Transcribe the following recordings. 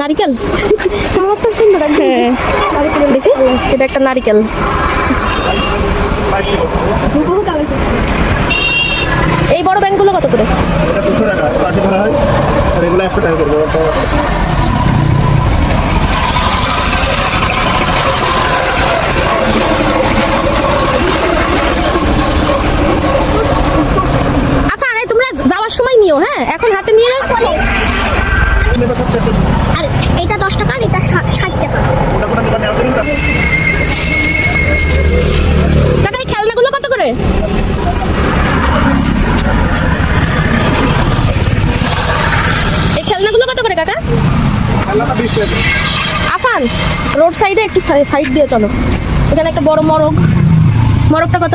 নারিকেল? হ্যাঁ। এটা একটা নারিকেল। এই বড় ব্যাংকগুলো কত করে? দুশো টাকা। ধরা হয় একশো টাকা করব তো আচ্ছা এই তোমরা যাওয়ার সময় নিও হ্যাঁ? এখন হাতে নিয়ে নাও। আর এটা দশ টাকা আর এটা ষাট টাকা। কাকা এই খেলনাগুলো কত করে? এই খেলনাগুলো কত করে কাকা? আফান রোড সাইডে একটু সাইড দিয়ে চলো। এখানে একটা বড় মরগ। মরগটা কত?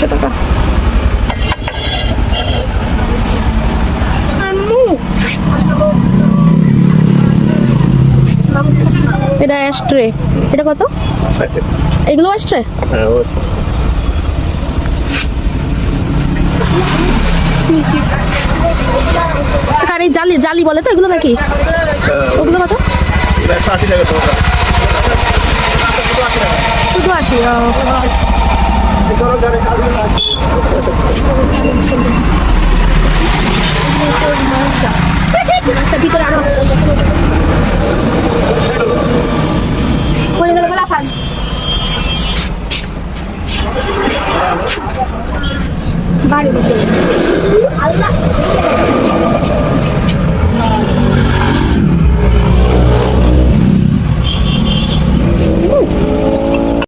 একশো টাকা। এটা অ্যাস্ট্রে এটা কত? এগুলো অ্যাস্ট্রে হ্যাঁ ও আর এই জালি জালি বলে তো এগুলো নাকি? ওগুলো কত? এটা Nasa dito na